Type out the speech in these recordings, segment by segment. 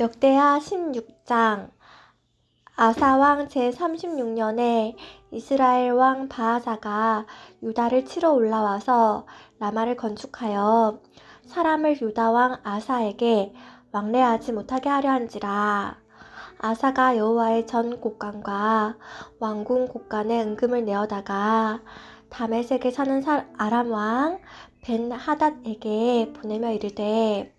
역대하 16장. 아사왕 제36년에 이스라엘 왕 바하사가 유다를 치러 올라와서 라마를 건축하여 사람을 유다 왕 아사에게 왕래하지 못하게 하려 한지라. 아사가 여호와의 전 곡간과 왕궁 곡간에 은금을 내어다가 다메섹에 사는 사- 아람 왕 벤 하닷에게 보내며 이르되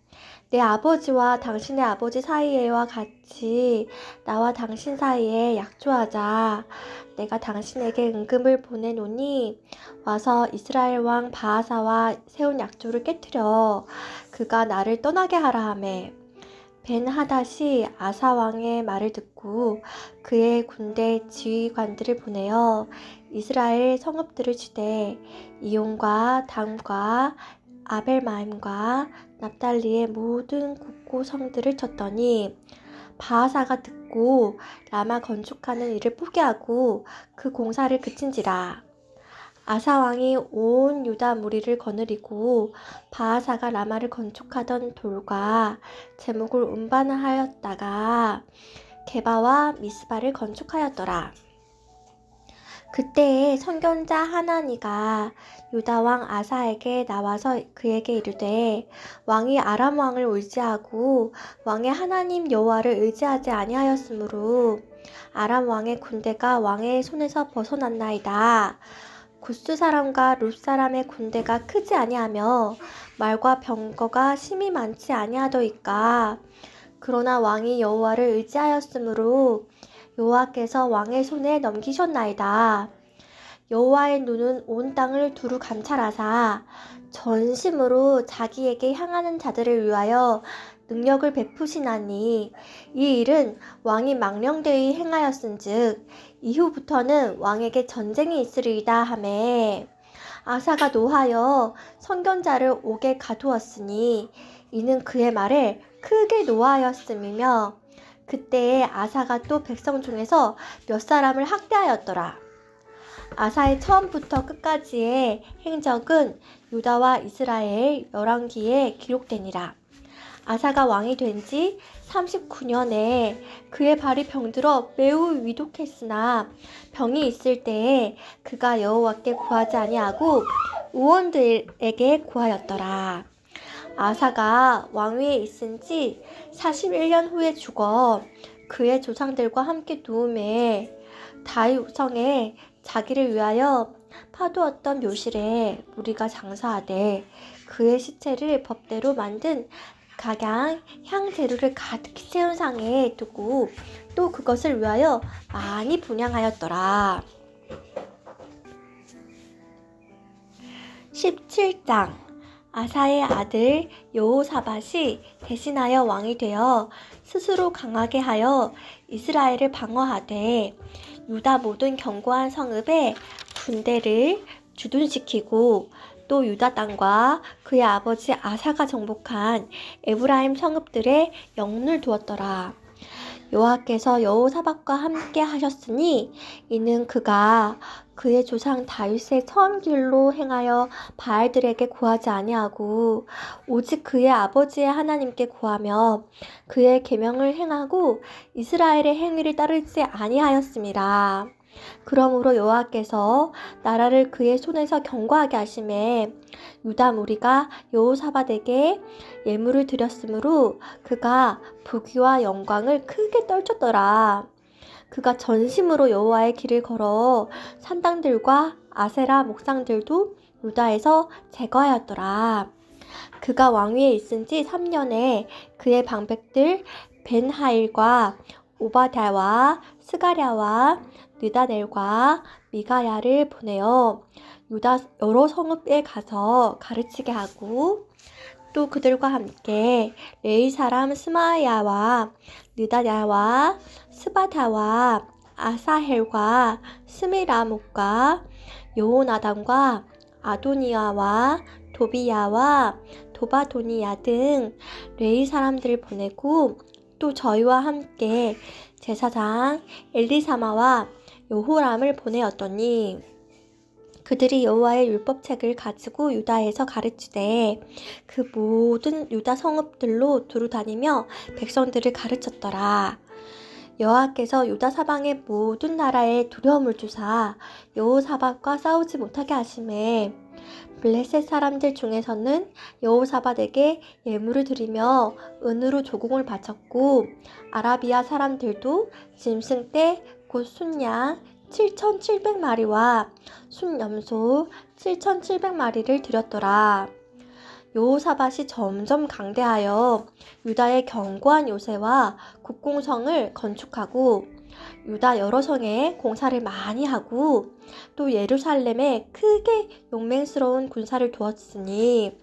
내 아버지와 당신의 아버지 사이에와 같이 나와 당신 사이에 약조하자. 내가 당신에게 은금을 보내노니 와서 이스라엘 왕 바하사와 세운 약조를 깨뜨려 그가 나를 떠나게 하라 하매 벤 하닷이 아사 왕의 말을 듣고 그의 군대 지휘관들을 보내어 이스라엘 성읍들을 치되 이용과 담과 아벨마임과 납달리의 모든 국고 성들을 쳤더니 바하사가 듣고 라마 건축하는 일을 포기하고 그 공사를 그친지라 아사 왕이 온 유다 무리를 거느리고 바하사가 라마를 건축하던 돌과 제목을 운반하였다가 게바와 미스바를 건축하였더라. 그때에 선견자 하나니가 유다 왕 아사에게 나와서 그에게 이르되 왕이 아람 왕을 의지하고 왕의 하나님 여호와를 의지하지 아니하였으므로 아람 왕의 군대가 왕의 손에서 벗어났나이다. 구스 사람과 룻 사람의 군대가 크지 아니하며 말과 병거가 심히 많지 아니하더이까. 그러나 왕이 여호와를 의지하였으므로 여호와께서 왕의 손에 넘기셨나이다. 여호와의 눈은 온 땅을 두루 감찰하사 전심으로 자기에게 향하는 자들을 위하여 능력을 베푸시나니 이 일은 왕이 망령되이 행하였은즉 이후부터는 왕에게 전쟁이 있으리이다 하매 아사가 노하여 선견자를 옥에 가두었으니 이는 그의 말에 크게 노하였음이며 그때에 아사가 또 백성 중에서 몇 사람을 학대하였더라. 아사의 처음부터 끝까지의 행적은 유다와 이스라엘 열왕기에 기록되니라. 아사가 왕이 된 지 39년에 그의 발이 병들어 매우 위독했으나 병이 있을 때에 그가 여호와께 구하지 아니하고 의원들에게 구하였더라. 아사가 왕위에 있은 지 41년 후에 죽어 그의 조상들과 함께 누움에 다윗성에 자기를 위하여 파두었던 묘실에 무리가 장사하되 그의 시체를 법대로 만든 각양 향 재료를 가득히 세운 상에 두고 또 그것을 위하여 많이 분양하였더라. 17장 아사의 아들 여호사밧이 대신하여 왕이 되어 스스로 강하게 하여 이스라엘을 방어하되 유다 모든 견고한 성읍에 군대를 주둔시키고 또 유다 땅과 그의 아버지 아사가 정복한 에브라임 성읍들에 영문을 두었더라. 여호와께서 여호사밧과 함께 하셨으니 이는 그가 그의 조상 다윗의 선 길로 행하여 바알들에게 구하지 아니하고 오직 그의 아버지의 하나님께 구하며 그의 계명을 행하고 이스라엘의 행위를 따르지 아니하였습니다. 그러므로 여호와께서 나라를 그의 손에서 견고하게 하심에 유다 무리가 여호사밧에게 예물을 드렸으므로 그가 부귀와 영광을 크게 떨쳤더라. 그가 전심으로 여호와의 길을 걸어 산당들과 아세라 목상들도 유다에서 제거하였더라. 그가 왕위에 있은 지 3년에 그의 방백들 벤하일과 오바댜와 스가랴와 느다넬과 미가야를 보내어 유다 여러 성읍에 가서 가르치게 하고 또 그들과 함께 레이 사람 스마야와 느다냐와 스바타와 아사헬과 스미라목과 요호나단과 아도니아와 도비야와 도바도니야 등 레이 사람들을 보내고 또 저희와 함께 제사장 엘리사마와 요호람을 보내었더니 그들이 여호와의 율법책을 가지고 유다에서 가르치되 그 모든 유다 성읍들로 두루 다니며 백성들을 가르쳤더라. 여호와께서 유다 사방의 모든 나라에 두려움을 주사 여호사밧과 싸우지 못하게 하심에 블레셋 사람들 중에서는 여호사밧에게 예물을 드리며 은으로 조공을 바쳤고 아라비아 사람들도 짐승 때곧 순양 7,700마리와 순염소 7,700마리를 드렸더라. 여호사밧이 점점 강대하여 유다의 견고한 요새와 국공성을 건축하고 유다 여러 성에 공사를 많이 하고 또 예루살렘에 크게 용맹스러운 군사를 두었으니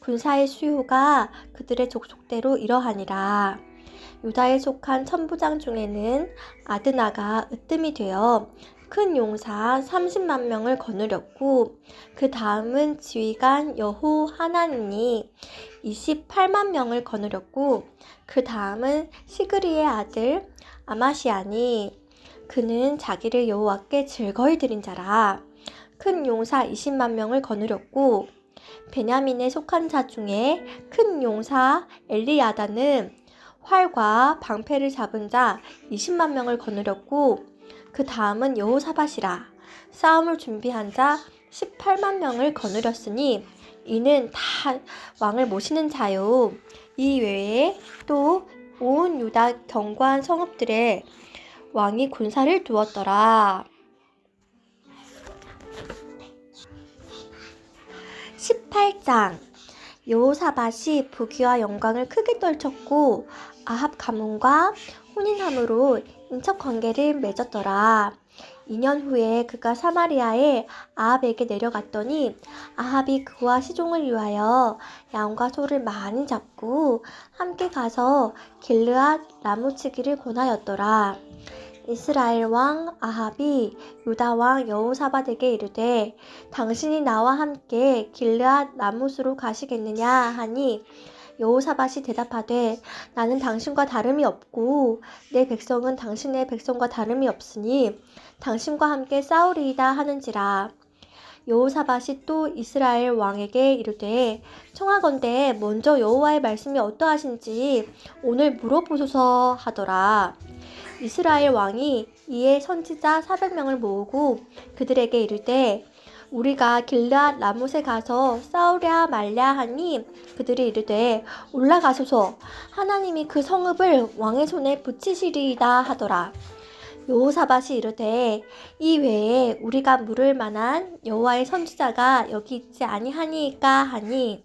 군사의 수요가 그들의 족속대로 이러하니라. 유다에 속한 천부장 중에는 아드나가 으뜸이 되어 큰 용사 30만 명을 거느렸고 그 다음은 지휘관 여호 하나님이 28만 명을 거느렸고 그 다음은 시그리의 아들 아마시아니 그는 자기를 여호와께 즐거이 드린 자라. 큰 용사 20만 명을 거느렸고 베냐민에 속한 자 중에 큰 용사 엘리야다는 활과 방패를 잡은 자 20만 명을 거느렸고 그 다음은 여호사밧이라 싸움을 준비한 자 18만 명을 거느렸으니 이는 다 왕을 모시는 자요. 이 외에 또 온 유다 견고한 성읍들에 왕이 군사를 두었더라. 18장 여호사밧이 부귀와 영광을 크게 떨쳤고 아합 가문과 혼인함으로 인척 관계를 맺었더라. 2년 후에 그가 사마리아에 아합에게 내려갔더니 아합이 그와 시종을 위하여 양과 소를 많이 잡고 함께 가서 길르앗 나무치기를 권하였더라. 이스라엘 왕 아합이 유다 왕 여호사밧에게 이르되 당신이 나와 함께 길르앗 나무수로 가시겠느냐 하니 여호사밧이 대답하되 나는 당신과 다름이 없고 내 백성은 당신의 백성과 다름이 없으니 당신과 함께 싸우리이다 하는지라. 여호사밧이 또 이스라엘 왕에게 이르되 청하건대 먼저 여호와의 말씀이 어떠하신지 오늘 물어보소서 하더라. 이스라엘 왕이 이에 선지자 400명을 모으고 그들에게 이르되 우리가 길앗 라못에 가서 싸우랴 말랴 하니 그들이 이르되 올라가소서. 하나님이 그 성읍을 왕의 손에 붙이시리이다 하더라. 여호사밧이 이르되 이 외에 우리가 물을 만한 여호와의 선지자가 여기 있지 아니하니까 하니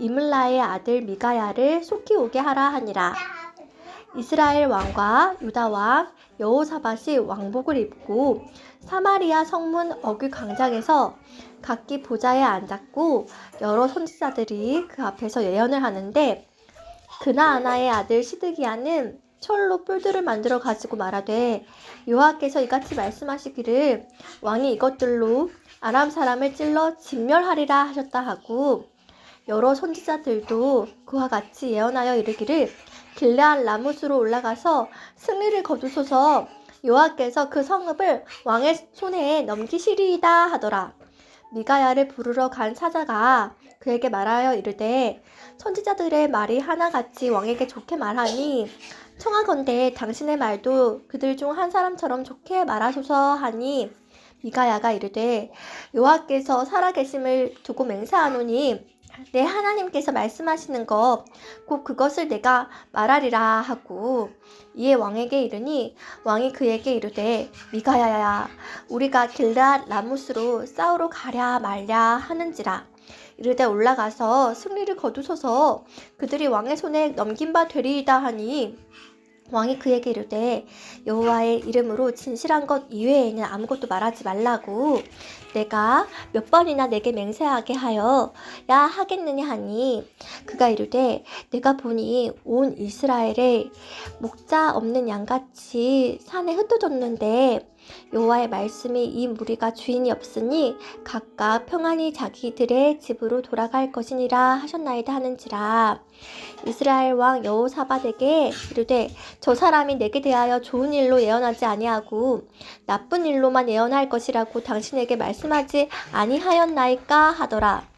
이물라의 아들 미가야를 속히 오게 하라 하니라. 이스라엘 왕과 유다 왕 여호사밧이 왕복을 입고 사마리아 성문 어귀 광장에서 각기 보좌에 앉았고 여러 선지자들이 그 앞에서 예언을 하는데 그나아나의 아들 시드기야는 철로 뿔들을 만들어 가지고 말하되 여호와께서 이같이 말씀하시기를 왕이 이것들로 아람 사람을 찔러 진멸하리라 하셨다 하고 여러 선지자들도 그와 같이 예언하여 이르기를 길레알 라무스로 올라가서 승리를 거두소서 여호와께서 그 성읍을 왕의 손에 넘기시리이다 하더라. 미가야를 부르러 간 사자가 그에게 말하여 이르되 선지자들의 말이 하나같이 왕에게 좋게 말하니 청하건대 당신의 말도 그들 중 한 사람처럼 좋게 말하소서 하니 미가야가 이르되 여호와께서 살아계심을 두고 맹세하노니 내 하나님께서 말씀하시는 것 곧 그것을 내가 말하리라 하고 이에 왕에게 이르니 왕이 그에게 이르되 미가야야 우리가 길라 라무스로 싸우러 가랴 말랴 하는지라. 이르되 올라가서 승리를 거두소서. 그들이 왕의 손에 넘긴 바 되리이다 하니 왕이 그에게 이르되 여호와의 이름으로 진실한 것 이외에는 아무것도 말하지 말라고. 내가 몇 번이나 내게 맹세하게 하여 야 하겠느냐 하니? 그가 이르되 내가 보니 온 이스라엘에 목자 없는 양같이 산에 흩어졌는데 여호와의 말씀이 이 무리가 주인이 없으니 각각 평안히 자기들의 집으로 돌아갈 것이니라 하셨나이다 하는지라 이스라엘 왕 여호사밧에게 이르되 저 사람이 내게 대하여 좋은 일로 예언하지 아니하고 나쁜 일로만 예언할 것이라고 당신에게 말씀하지 아니하였나이까 하더라.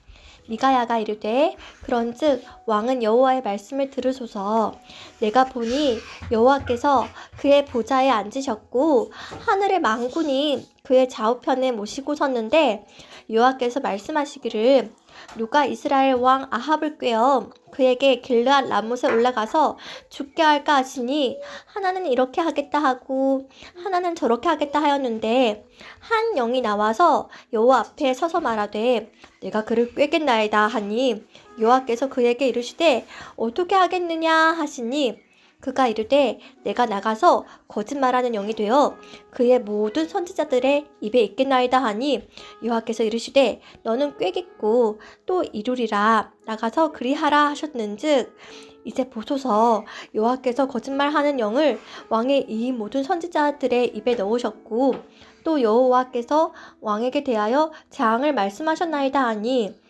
미가야가 이르되 그런즉 왕은 여호와의 말씀을 들으소서. 내가 보니 여호와께서 그의 보좌에 앉으셨고 하늘의 망군이 그의 좌우편에 모시고 섰는데 여호와께서 말씀하시기를 누가 이스라엘 왕 아합을 꾀어 그에게 길르앗 라못에 올라가서 죽게 할까 하시니 하나는 이렇게 하겠다 하고 하나는 저렇게 하겠다 하였는데 한 영이 나와서 여호와 앞에 서서 말하되 내가 그를 꾀겠나이다 하니 여호와께서 그에게 이르시되 어떻게 하겠느냐 하시니 그가 이르되 내가 나가서 거짓말하는 영이 되어 그의 모든 선지자들의 입에 있겠나이다 하니 여호와께서 이르시되 너는 꾀겠고 또 이루리라. 나가서 그리하라 하셨는즉 이제 보소서. 여호와께서 거짓말하는 영을 왕의 이 모든 선지자들의 입에 넣으셨고 또 여호와께서 왕에게 대하여 재앙을 말씀하셨나이다 하니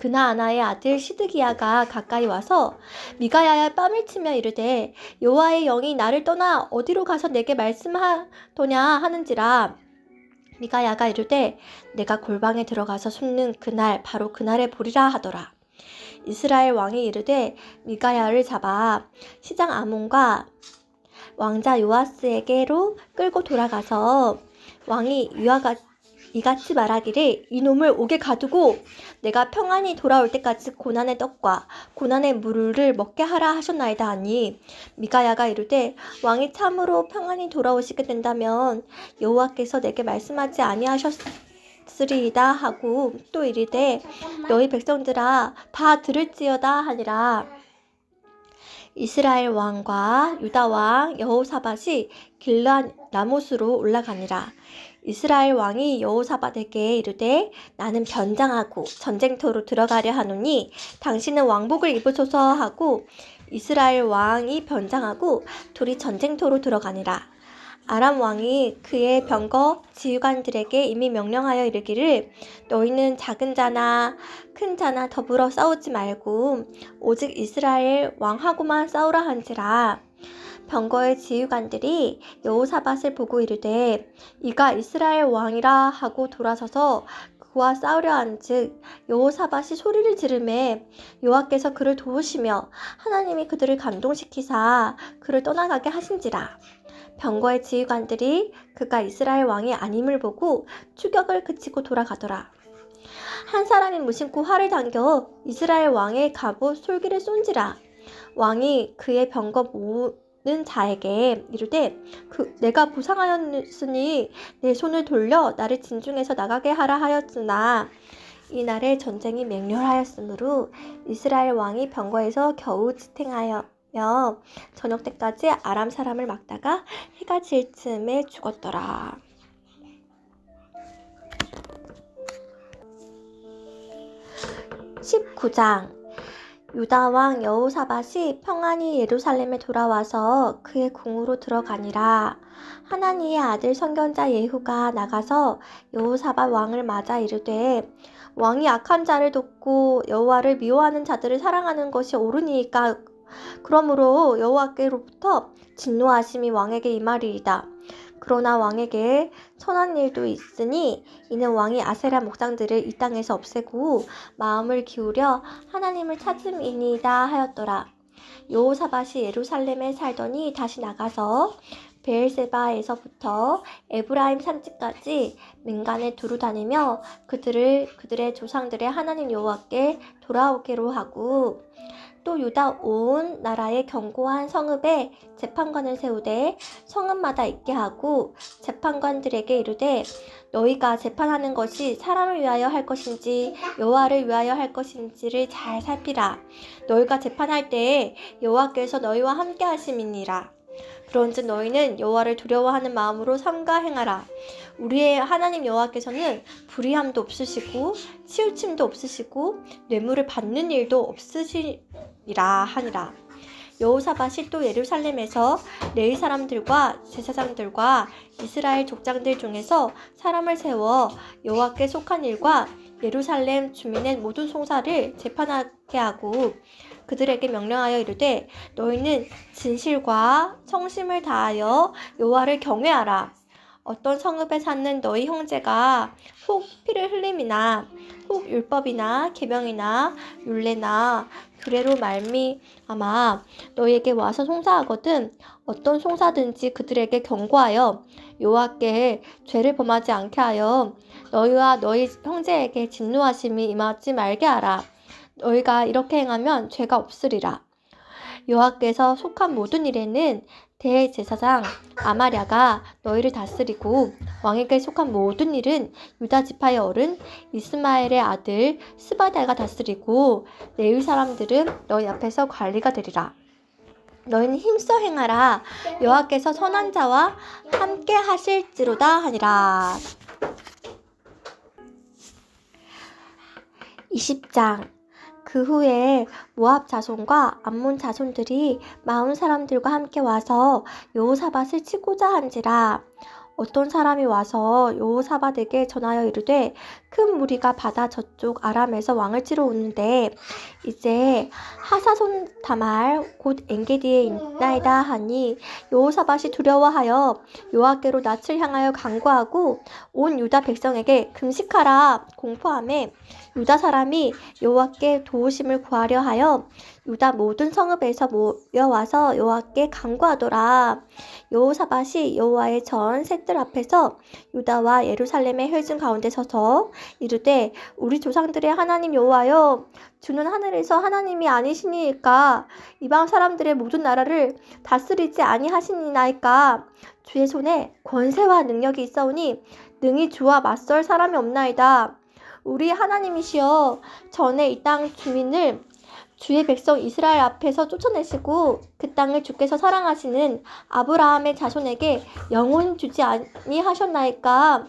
그나아나의 아들 시드기야가 가까이 와서 미가야야 뺨을 치며 이르되 여호와의 영이 나를 떠나 어디로 가서 내게 말씀하더냐 하는지라. 미가야가 이르되 내가 골방에 들어가서 숨는 그날 바로 그날에 보리라 하더라. 이스라엘 왕이 이르되 미가야를 잡아 시장 아몬과 왕자 요아스에게로 끌고 돌아가서 왕이 이와 같 이같이 말하기를 이놈을 옥에 가두고 내가 평안히 돌아올 때까지 고난의 떡과 고난의 물을 먹게 하라 하셨나이다 하니 미가야가 이르되 왕이 참으로 평안히 돌아오시게 된다면 여호와께서 내게 말씀하지 아니하셨 으리이다 하고 또 이르되 너희 백성들아 다 들을지어다 하니라. 이스라엘 왕과 유다 왕 여호사밧이 길란 라못으로 올라가니라. 이스라엘 왕이 여호사밧에게 이르되 나는 변장하고 전쟁터로 들어가려 하노니 당신은 왕복을 입으소서 하고 이스라엘 왕이 변장하고 둘이 전쟁터로 들어가니라. 아람 왕이 그의 병거 지휘관들에게 이미 명령하여 이르기를 너희는 작은 자나 큰 자나 더불어 싸우지 말고 오직 이스라엘 왕하고만 싸우라 한지라 병거의 지휘관들이 여호사밧을 보고 이르되 이가 이스라엘 왕이라 하고 돌아서서 그와 싸우려 한즉 여호사밧이 소리를 지르매 여호와께서 그를 도우시며 하나님이 그들을 감동시키사 그를 떠나가게 하신지라. 병거의 지휘관들이 그가 이스라엘 왕이 아님을 보고 추격을 그치고 돌아가더라. 한 사람이 무심코 활을 당겨 이스라엘 왕의 갑옷 솔기를 쏜지라. 왕이 그의 병거 모 는 자에게 이르되 그 내가 부상하였으니 내 손을 돌려 나를 진중에서 나가게 하라 하였으나 이날에 전쟁이 맹렬하였으므로 이스라엘 왕이 병거에서 겨우 지탱하여 저녁 때까지 아람 사람을 막다가 해가 질 즈음에 죽었더라. 19장 유다 왕 여호사밧이 평안히 예루살렘에 돌아와서 그의 궁으로 들어가니라. 하나니의 아들 선견자 예후가 나가서 여호사밧 왕을 맞아 이르되 왕이 악한 자를 돕고 여호와를 미워하는 자들을 사랑하는 것이 옳으니까 그러므로 여호와께로부터 진노하심이 왕에게 임하리이다. 그러나 왕에게 선한 일도 있으니 이는 왕이 아세라 목상들을 이 땅에서 없애고 마음을 기울여 하나님을 찾음이니이다 하였더라. 여호사밧이 예루살렘에 살더니 다시 나가서 베엘세바에서부터 에브라임 산지까지 민간에 두루 다니며 그들을 그들의 조상들의 하나님 여호와께 돌아오기로 하고 또 유다 온 나라의 견고한 성읍에 재판관을 세우되 성읍마다 있게 하고 재판관들에게 이르되 너희가 재판하는 것이 사람을 위하여 할 것인지 여호와를 위하여 할 것인지를 잘 살피라. 너희가 재판할 때에 여호와께서 너희와 함께 하심이니라 그런즉 너희는 여호와를 두려워하는 마음으로 삼가 행하라. 우리의 하나님 여호와께서는 불의함도 없으시고 치우침도 없으시고 뇌물을 받는 일도 없으시리라 하니라. 여호사밧이 또 예루살렘에서 레위 사람들과 제사장들과 이스라엘 족장들 중에서 사람을 세워 여호와께 속한 일과 예루살렘 주민의 모든 송사를 재판하 게 하고 그들에게 명령하여 이르되 너희는 진실과 청심을 다하여 여호와를 경외하라. 어떤 성읍에 사는 너희 형제가 혹 피를 흘림이나 혹 율법이나 계명이나 율례나 규례로 말미암아 너희에게 와서 송사하거든 어떤 송사든지 그들에게 경고하여 여호와께 죄를 범하지 않게 하여 너희와 너희 형제에게 진노하심이 임하지 말게 하라 너희가 이렇게 행하면 죄가 없으리라 여호와께서 속한 모든 일에는 대제사장 아마랴가 너희를 다스리고 왕에게 속한 모든 일은 유다 지파의 어른 이스마엘의 아들 스바다가 다스리고 레위 사람들은 너희 앞에서 관리가 되리라. 너희는 힘써 행하라. 여호와께서 선한 자와 함께 하실지로다 하니라. 20장 그 후에 모압 자손과 암몬 자손들이 마흔 사람들과 함께 와서 여호사밧을 치고자 한지라. 어떤 사람이 와서 여호사밧에게 전하여 이르되 큰 무리가 바다 저쪽 아람에서 왕을 치러 오는데 이제 하사손 다말 곧 엔게디에 있나이다 하니 여호사밧이 두려워하여 여호와께로 낯을 향하여 간구하고 온 유다 백성에게 금식하라 공포함에 유다 사람이 여호와께 도우심을 구하려 하여 유다 모든 성읍에서 모여와서 여호와께 간구하더라. 여호사밧이 여호와의 전 셋들 앞에서 유다와 예루살렘의 혈중 가운데 서서 이르되 우리 조상들의 하나님 여호와여 주는 하늘에서 하나님이 아니시니까 이방 사람들의 모든 나라를 다스리지 아니하시니나이까 주의 손에 권세와 능력이 있어오니 능히 주와 맞설 사람이 없나이다. 우리 하나님이시여 전에 이 땅 주민을 주의 백성 이스라엘 앞에서 쫓아내시고 그 땅을 주께서 사랑하시는 아브라함의 자손에게 영원 주지 아니하셨나이까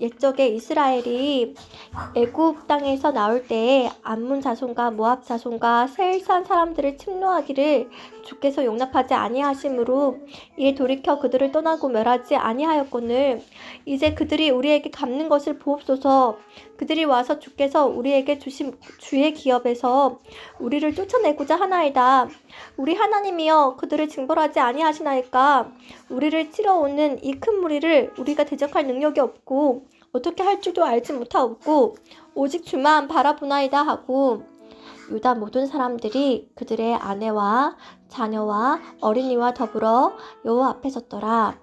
옛적에 이스라엘이 애굽 땅에서 나올 때에 암문 자손과 모압 자손과 세일산 사람들을 침노하기를 주께서 용납하지 아니하심으로 이에 돌이켜 그들을 떠나고 멸하지 아니하였거늘 이제 그들이 우리에게 갚는 것을 보옵소서 그들이 와서 주께서 우리에게 주신 주의 기업에서 우리를 쫓아내고자 하나이다 우리 하나님이여 그들을 징벌하지 아니하시나이까 우리를 치러 오는 이 큰 무리를 우리가 대적할 능력이 없고 어떻게 할 줄도 알지 못하고 오직 주만 바라보나이다 하고 유다 모든 사람들이 그들의 아내와 자녀와 어린이와 더불어 여호와 앞에 섰더라.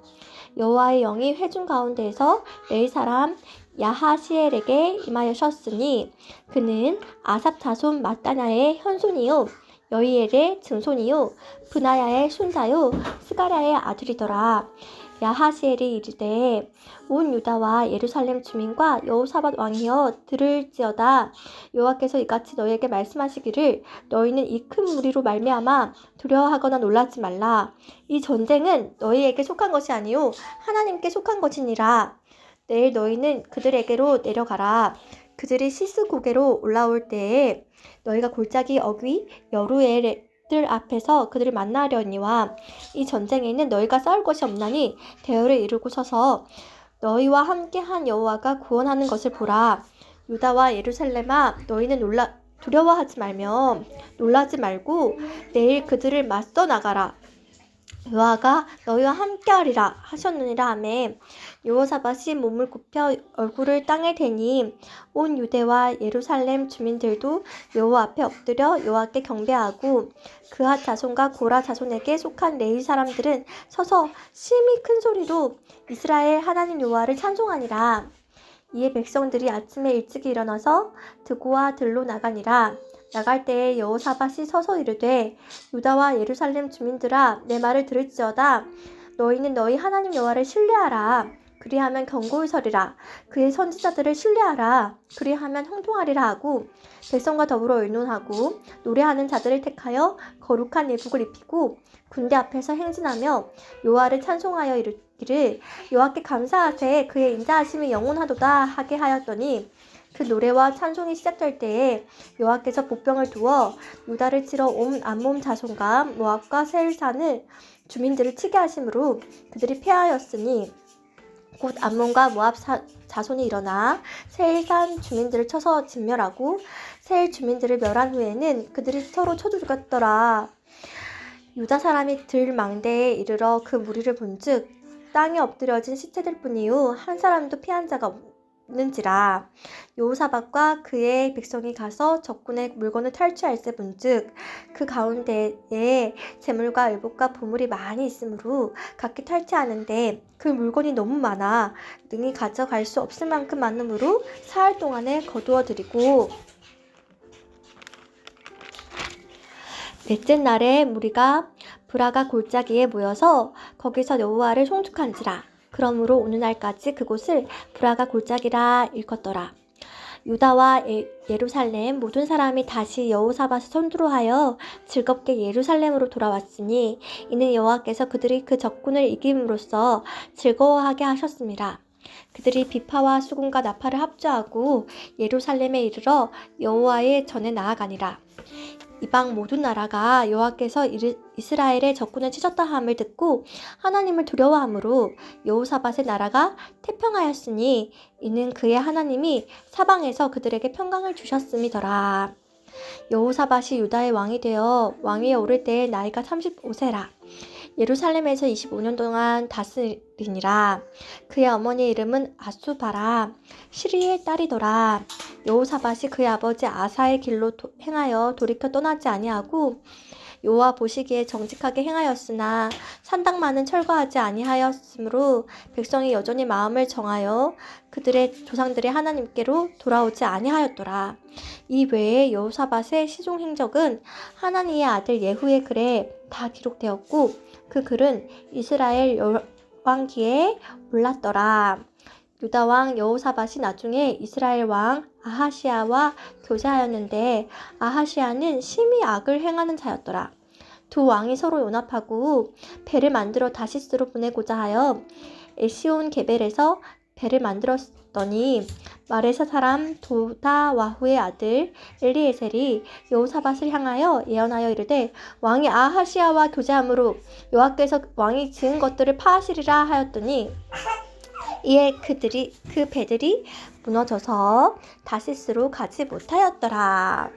여호와의 영이 회중 가운데에서 레이 사람 야하시엘에게 임하여셨으니 그는 아삽 자손 마따냐의 현손이요 여이엘의 증손이요 브나야의 손자요 스가랴의 아들이더라. 야하시엘이 이르되 온 유다와 예루살렘 주민과 여호사밧 왕이여 들을지어다. 여호와께서 이같이 너희에게 말씀하시기를 너희는 이 큰 무리로 말미암아 두려워하거나 놀라지 말라. 이 전쟁은 너희에게 속한 것이 아니요 하나님께 속한 것이니라 내일 너희는 그들에게로 내려가라. 그들이 시스 고개로 올라올 때에 너희가 골짜기 어귀 여루엘 들 앞에서 그들을 만나려니와 이 전쟁에는 너희가 싸울 것이 없나니 대열을 이루고 서서 너희와 함께 한 여호와가 구원하는 것을 보라. 유다와 예루살렘아 너희는 놀라 두려워하지 말며 놀라지 말고 내일 그들을 맞서 나가라 여호와가 너희와 함께하리라 하셨느니라 하며 여호사밧이 몸을 굽혀 얼굴을 땅에 대니 온 유대와 예루살렘 주민들도 여호와 앞에 엎드려 여호와께 경배하고 그핫 자손과 고라 자손에게 속한 레위 사람들은 서서 심히 큰 소리로 이스라엘 하나님 여호와를 찬송하니라 이에 백성들이 아침에 일찍 일어나서 드고와 들로 나가니라. 나갈 때에 여호사밧이 서서 이르되 유다와 예루살렘 주민들아 내 말을 들을지어다. 너희는 너희 하나님 여호와를 신뢰하라. 그리하면 견고히 서리라. 그의 선지자들을 신뢰하라. 그리하면 형통하리라 하고 백성과 더불어 의논하고 노래하는 자들을 택하여 거룩한 예복을 입히고 군대 앞에서 행진하며 여호와를 찬송하여 이르기를 여호와께 감사하세 그의 인자하심이 영원하도다 하게 하였더니 그 노래와 찬송이 시작될 때에 여호와께서 복병을 두어 유다를 치러 온 암몬 자손과 모압과 세일산을 주민들을 치게 하심으로 그들이 패하였으니 곧 암몬과 모압 사- 자손이 일어나 세일산 주민들을 쳐서 진멸하고 세일 주민들을 멸한 후에는 그들이 서로 쳐 죽였더라. 유다 사람이 들 망대에 이르러 그 무리를 본즉 땅에 엎드려진 시체들 뿐이요 한 사람도 피한 자가 없 는지라 여호사밧과 그의 백성이 가서 적군의 물건을 탈취할세 본즉 그 가운데에 재물과 의복과 보물이 많이 있으므로 각기 탈취하는데 그 물건이 너무 많아 능히 가져갈 수 없을 만큼 많으므로 사흘 동안에 거두어 드리고 넷째 날에 무리가 브라가 골짜기에 모여서 거기서 여호와를 송축한지라 그러므로 오늘날까지 그곳을 브라가 골짜기라 일컫더라 유다와 예, 예루살렘 모든 사람이 다시 여호사밧을 선두로 하여 즐겁게 예루살렘으로 돌아왔으니 이는 여호와께서 그들이 그 적군을 이김으로써 즐거워하게 하셨습니다. 그들이 비파와 수금과 나팔을 합주하고 예루살렘에 이르러 여호와의 전에 나아가니라. 이방 모든 나라가 여호와께서 이스라엘의 적군을 치셨다 함을 듣고 하나님을 두려워하므로 여호사밧의 나라가 태평하였으니 이는 그의 하나님이 사방에서 그들에게 평강을 주셨음이더라. 여호사밧이 유다의 왕이 되어 왕위에 오를 때에 나이가 35세라. 예루살렘에서 25년 동안 다스리니라. 그의 어머니의 이름은 아수바라. 시리의 딸이더라. 여호사밧이 그의 아버지 아사의 길로 도- 행하여 돌이켜 떠나지 아니하고 여호와 보시기에 정직하게 행하였으나 산당만은 철거하지 아니하였으므로 백성이 여전히 마음을 정하여 그들의 조상들의 하나님께로 돌아오지 아니하였더라. 이 외에 여호사밧의 시종 행적은 하나니의 아들 예후의 글에 다 기록되었고 그 글은 이스라엘 열왕기에 올랐더라. 유다 왕 여호사밧이 나중에 이스라엘 왕 아하시아와 교제하였는데 아하시아는 심히 악을 행하는 자였더라. 두 왕이 서로 연합하고 배를 만들어 다시스로 보내고자 하여 에시온 게벨에서 배를 만들었더니 마레사 사람 도다 와후의 아들 엘리에셀이 여호사밧을 향하여 예언하여 이르되 왕이 아하시아와 교제함으로 여호와께서 왕이 지은 것들을 파하시리라 하였더니 이에 그들이 그 배들이 무너져서 다시스로 가지 못하였더라.